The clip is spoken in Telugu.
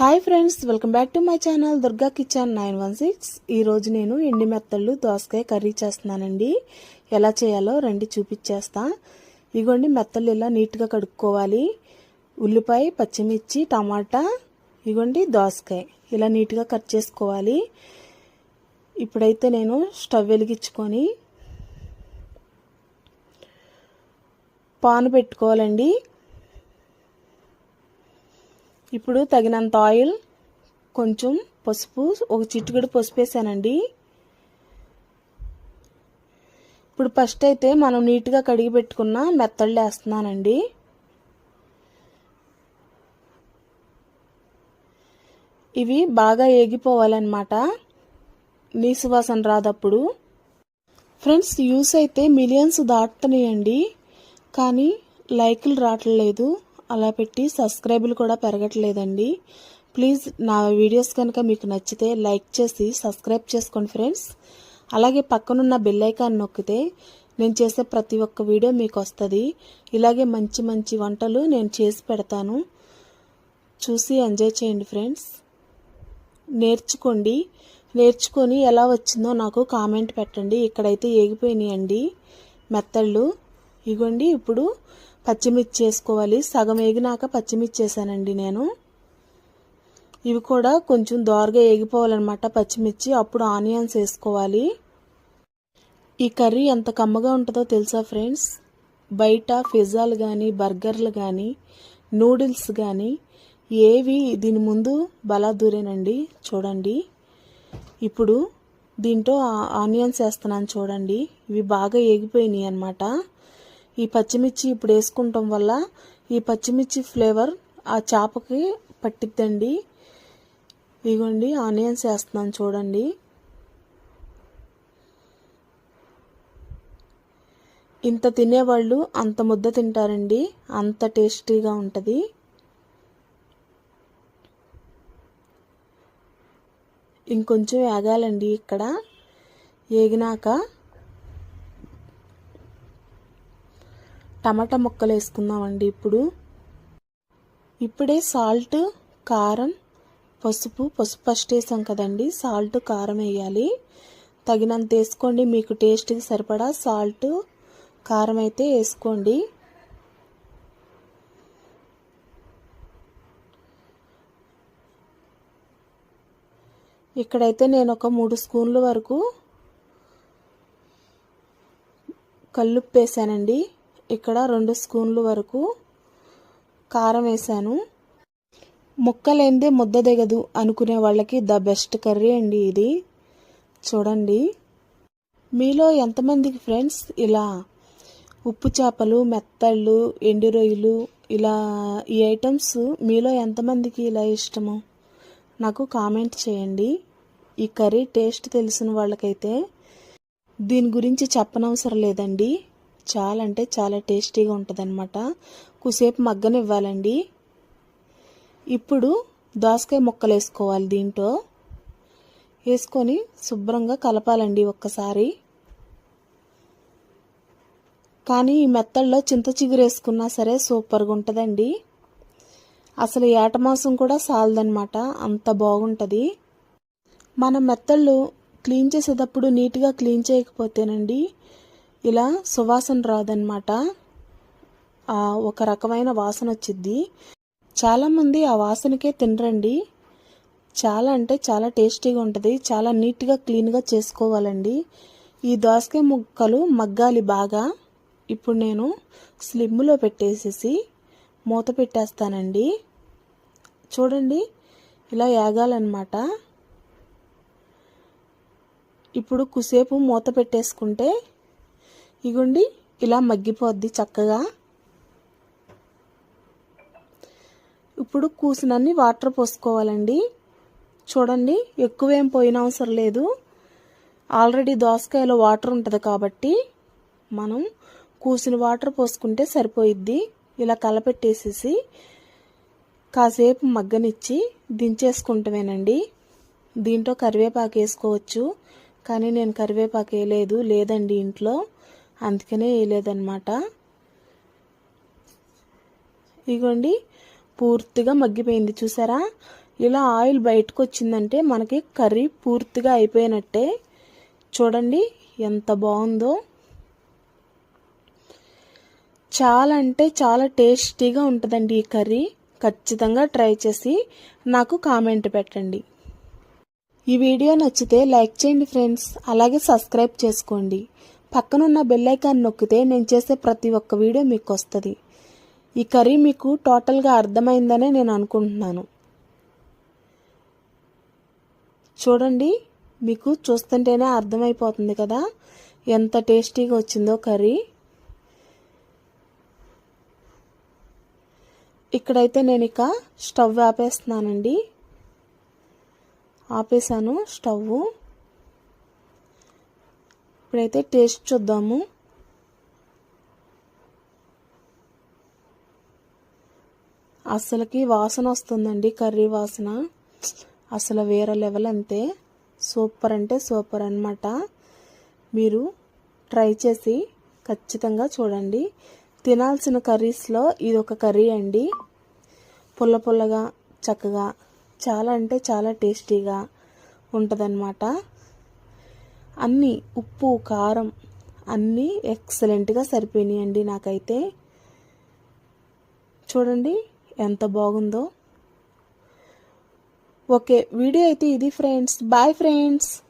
Hi friends welcome back to my channel Durga kitchen nine one six. ఈరోజు నేను ఎండి మెత్తళ్ళు దోసకాయ కర్రీ చేస్తున్నానండి. ఎలా చేయాలో రండి చూపించేస్తా. ఇగోండి మెత్తళ్ళు ఇలా నీట్గా కడుక్కోవాలి. ఉల్లిపాయ పచ్చిమిర్చి టమాటా ఇగోండి దోసకాయ ఇలా నీట్గా కట్ చేసుకోవాలి. ఇప్పుడైతే నేను స్టవ్ వెలిగించుకొని పాను పెట్టుకోవాలండి. ఇప్పుడు తగినంత ఆయిల్ కొంచెం పసుపు ఒక చిట్టుగడు పసుపు వేసానండి. ఇప్పుడు ఫస్ట్ అయితే మనం నీట్గా కడిగి పెట్టుకున్న మెత్తళ్ళు వేస్తున్నానండి. ఇవి బాగా ఏగిపోవాలన్నమాట. నీసు వాసన రాదప్పుడు. ఫ్రెండ్స్ యూస్ అయితే మిలియన్స్ దాటుతున్నాయండి. కానీ లైకులు రావట్లేదు. అలా పెట్టి సబ్స్క్రైబులు కూడా పెరగట్లేదండి. ప్లీజ్ నా వీడియోస్ కనుక మీకు నచ్చితే లైక్ చేసి సబ్స్క్రైబ్ చేసుకోండి ఫ్రెండ్స్. అలాగే పక్కనున్న బెల్ ఐకాన్ నొక్కితే నేను చేసే ప్రతి ఒక్క వీడియో మీకు వస్తుంది. ఇలాగే మంచి మంచి వంటలు నేను చేసి పెడతాను. చూసి ఎంజాయ్ చేయండి ఫ్రెండ్స్. నేర్చుకోండి. నేర్చుకొని ఎలా వచ్చిందో నాకు కామెంట్ పెట్టండి. ఇక్కడైతే ఏగిపోయినాయండి మెత్తళ్ళు. ఇగోండి ఇప్పుడు పచ్చిమిర్చి వేసుకోవాలి సగం వేగినాక పచ్చిమిర్చి వేసానండి నేను. ఇవి కూడా కొంచెం దోరగా వేగిపోవాలన్నమాట పచ్చిమిర్చి. అప్పుడు ఆనియన్స్ వేసుకోవాలి. ఈ కర్రీ ఎంత కమ్మగా ఉంటుందో తెలుసా ఫ్రెండ్స్? బయట పిజ్జాలు కానీ బర్గర్లు కానీ నూడిల్స్ కానీ ఏవి దీని ముందు బలా దూరేనండి చూడండి. ఇప్పుడు దీంట్లో ఆనియన్స్ వేస్తున్నాను చూడండి. ఇవి బాగా ఏగిపోయినాయి అనమాట ఈ పచ్చిమిర్చి ఇప్పుడు వేసుకుంటాం వల్ల ఈ పచ్చిమిర్చి ఫ్లేవర్ ఆ చేపకి పట్టిద్దండి. ఇగోండి ఆనియన్స్ వేస్తున్నాను చూడండి. ఇంత తినేవాళ్ళు అంత ముద్ద తింటారండి. అంత టేస్టీగా ఉంటుంది. ఇంకొంచెం వేగాలండి ఇక్కడ. వేగినాక టమాటా ముక్కలు వేసుకుందామండి ఇప్పుడు. ఇప్పుడే సాల్ట్ కారం పసుపు పసుపు ఫస్ట్ వేసాం కదండి. సాల్ట్ కారం వేయాలి. తగినంత వేసుకోండి. మీకు టేస్ట్కి సరిపడా సాల్ట్ కారం అయితే వేసుకోండి. ఇక్కడైతే నేను ఒక మూడు స్పూన్ల వరకు కల్లుప్పు వేసానండి. ఇక్కడ రెండు స్పూన్ల వరకు కారం వేసాను ముక్కలేందే ముద్ద దిగదు అనుకునే వాళ్ళకి ద బెస్ట్ కర్రీ అండి ఇది. చూడండి. మీలో ఎంతమందికి ఫ్రెండ్స్ ఇలా ఉప్పు చేపలు మెత్తళ్ళు ఎండు రొయ్యలు ఇలా ఈ ఐటమ్స్ మీలో ఎంతమందికి ఇలా ఇష్టము? నాకు కామెంట్ చేయండి. ఈ కర్రీ టేస్ట్ తెలిసిన వాళ్ళకైతే దీని గురించి చెప్పనవసరం లేదండి. చాలా అంటే చాలా టేస్టీగా ఉంటుంది అనమాట కుసేపు మగ్గనివ్వాలండి. ఇప్పుడు దోసకాయ ముక్కలు వేసుకోవాలి దీంట్లో. వేసుకొని శుభ్రంగా కలపాలండి ఒక్కసారి. కానీ ఈ మెత్తల్లో చింత చిగురు వేసుకున్నా సరే సూపర్గా ఉంటుందండి. అసలు ఏటమాసం కూడా సాలదనమాట అంత బాగుంటుంది. మన మెత్తళ్ళు క్లీన్ చేసేటప్పుడు నీట్గా క్లీన్ చేయకపోతేనండి ఇలా సువాసన రాదనమాట ఒక రకమైన వాసన వచ్చిద్ది. చాలామంది ఆ వాసనకే తినరండి. చాలా అంటే చాలా టేస్టీగా ఉంటుంది. చాలా నీట్గా క్లీన్గా చేసుకోవాలండి. ఈ దోసకాయ ముక్కలు మగ్గాలి బాగా. ఇప్పుడు నేను స్లిమ్లో పెట్టేసేసి మూత పెట్టేస్తానండి. చూడండి ఇలా ఏగాలన్నమాట ఇప్పుడు కుసేపు మూత పెట్టేసుకుంటే ఇగుండి ఇలా మగ్గిపోద్ది చక్కగా. ఇప్పుడు కూసినన్ని వాటర్ పోసుకోవాలండి. చూడండి ఎక్కువేం పోయిన అవసరం లేదు. ఆల్రెడీ దోసకాయలో వాటర్ ఉంటుంది కాబట్టి మనం కూసిన వాటర్ పోసుకుంటే సరిపోయిద్ది. ఇలా కలపెట్టేసేసి కాసేపు మగ్గనిచ్చి దించేసుకుంటామేనండి. దీంట్లో కరివేపాకు వేసుకోవచ్చు. కానీ నేను కరివేపాకు వేయలేదు లేదండి ఇంట్లో. అందుకనే వేయలేదన్నమాట. ఇగోండి పూర్తిగా మగ్గిపోయింది చూసారా? ఇలా ఆయిల్ బయటకు వచ్చిందంటే మనకి కర్రీ పూర్తిగా అయిపోయినట్టే. చూడండి ఎంత బాగుందో. చాలా అంటే చాలా టేస్టీగా ఉంటుందండి ఈ కర్రీ. ఖచ్చితంగా ట్రై చేసి నాకు కామెంట్ పెట్టండి. ఈ వీడియో నచ్చితే లైక్ చేయండి ఫ్రెండ్స్. అలాగే సబ్స్క్రైబ్ చేసుకోండి. పక్కనున్న బెల్లైకాన్ నొక్కితే నేను చేసే ప్రతి ఒక్క వీడియో మీకు వస్తుంది ఈ కర్రీ మీకు టోటల్గా అర్థమైందనే నేను అనుకుంటున్నాను. చూడండి మీకు చూస్తుంటేనే అర్థమైపోతుంది కదా ఎంత టేస్టీగా వచ్చిందో కర్రీ ఇక్కడైతే నేను ఇక స్టవ్ ఆపేస్తున్నానండి. ఆపేసాను స్టవ్ ఇప్పుడైతే టేస్ట్ చూద్దాము. అసలుకి వాసన వస్తుందండి కర్రీ వాసన. అసలు వేరే లెవెల్ అంతే. సూపర్ అంటే సూపర్ అన్నమాట. మీరు ట్రై చేసి ఖచ్చితంగా చూడండి. తినాల్సిన కర్రీస్లో ఇది ఒక కర్రీ అండి. పుల్ల పుల్లగా చక్కగా చాలా అంటే చాలా టేస్టీగా ఉంటుందన్నమాట. అన్నీ ఉప్పు కారం అన్నీ ఎక్సలెంట్గా సరిపోయినాయండి నాకైతే. చూడండి ఎంత బాగుందో. ఓకే వీడియో అయితే ఇది ఫ్రెండ్స్. Bye friends.